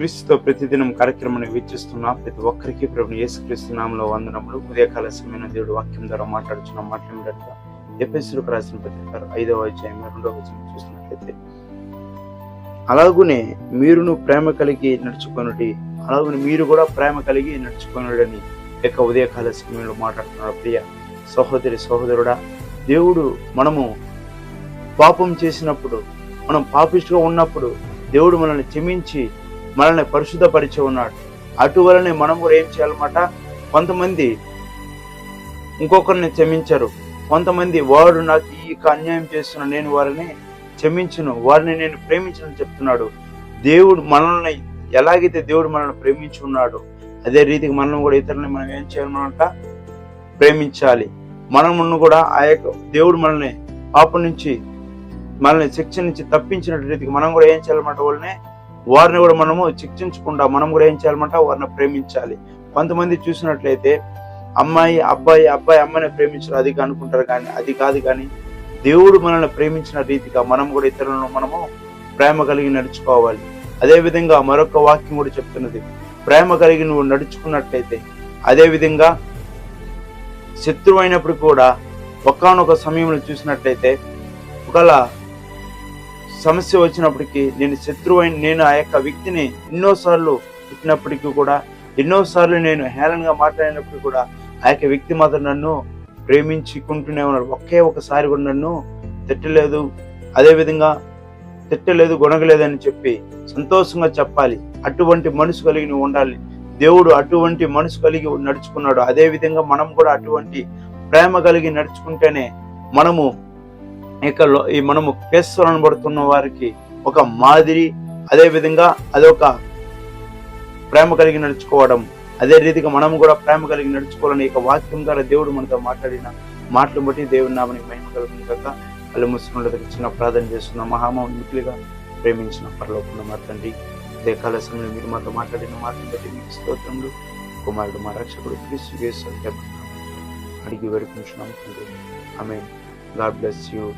క్రీస్తుతో ప్రతిదినం కార్యక్రమాన్ని వీక్షిస్తున్న ప్రతి ఒక్కరికి ప్రభు యేసుక్రీస్తు నామంలో వందనములు. ఉదయకాల సమయంలో దేవుడు వాక్యం ద్వారా మాట్లాడుచున్న మాట్లాడినట్టుగా ఎపిసులకు రాసిన పత్రిక ఐదవ అధ్యాయం రెండవ వచనం చూసినట్లయితే అలాగునే మీరును ప్రేమ కలిగి నడుచుకొనుడి అలాగునే మీరు కూడా ప్రేమ కలిగి నడుచుకొనుడని యొక్క ఉదయకాల సమయంలో మాట్లాడుతున్నారు ప్రియ సహోదరి సహోదరుడా దేవుడు మనము పాపం చేసినప్పుడు మనం పాపిష్టిగా ఉన్నప్పుడు దేవుడు మనల్ని క్షమించి మనల్ని పరిశుద్ధపరిచి ఉన్నాడు. అటువలనే మనం కూడా ఏం చేయాలన్నమాట? కొంతమంది ఇంకొకరిని క్షమించరు. కొంతమంది వాడు నాకు ఈ అన్యాయం చేస్తున్న నేను వారిని క్షమించును వారిని నేను ప్రేమించను చెప్తున్నాడు. దేవుడు మనల్ని ఎలాగైతే దేవుడు మనల్ని ప్రేమించి ఉన్నాడో అదే రీతికి మనం కూడా ఇతరులని మనం ఏం చేయాలన్నమాట? ప్రేమించాలి. మనమును కూడా ఆ యొక్క దేవుడు మనల్ని పాపం నుంచి మనల్ని శిక్ష నుంచి తప్పించిన రీతికి మనం కూడా ఏం చేయాలన్నమాట? వాళ్ళని వారిని కూడా మనము శిక్షించకుండా మనం కూడా ఏం చేయాలన్నమాట వారిని ప్రేమించాలి. కొంతమంది చూసినట్లయితే అమ్మాయి అబ్బాయి అబ్బాయి అమ్మాయిని ప్రేమించారు అది అనుకుంటారు కానీ అది కాదు కానీ దేవుడు మనల్ని ప్రేమించిన రీతిగా మనం కూడా ఇతరులను మనము ప్రేమ కలిగి నడుచుకోవాలి. అదేవిధంగా మరొక వాక్యం కూడా చెప్తున్నది. ప్రేమ కలిగి నువ్వు నడుచుకున్నట్లయితే అదేవిధంగా శత్రువు అయినప్పుడు కూడా ఒకానొక సమయంలో చూసినట్లయితే ఒకవేళ సమస్య వచ్చినప్పటికీ నేను శత్రువు నేను ఆ యొక్క వ్యక్తిని ఎన్నోసార్లు తిట్టినప్పటికీ కూడా ఎన్నోసార్లు నేను హేళనగా మాట్లాడినప్పుడు కూడా ఆ యొక్క వ్యక్తి మాత్రం నన్ను ప్రేమించుకుంటూనే ఉన్నాడు ఒకే ఒకసారి కూడా నన్ను తిట్టలేదు. అదేవిధంగా తిట్టలేదు గొనగలేదని చెప్పి సంతోషంగా చెప్పాలి. అటువంటి మనసు కలిగి నువ్వు ఉండాలి. దేవుడు అటువంటి మనసు కలిగి నడుచుకున్నాడు. అదే విధంగా మనం కూడా అటువంటి ప్రేమ కలిగి నడుచుకుంటేనే మనము ఇక ఈ మనము పడుతున్న వారికి ఒక మాదిరి అదేవిధంగా అదొక ప్రేమ కలిగి నడుచుకోవడం అదే రీతిగా మనం కూడా ప్రేమ కలిగి నడుచుకోవాలని ఇక వాక్యం ద్వారా దేవుడు మనతో మాట్లాడిన మాటలు బట్టి దేవుడి నామని మహిమ కలుగుతుంది కాక కళ్ళు దగ్గర చిన్న ప్రార్థన చేస్తున్న మహామం మిక్కిలిగా ప్రేమించిన పరలోకున్న మాట్లాడి అదే కాల సమయంలో మీరు మాతో మాట్లాడిన మాటలు బట్టి మీకు స్తోత్రములు. కుమారుడు మా రక్షకుడు క్రీస్తు అడిగి వేడుకుంటున్నాం ఆమె God bless you.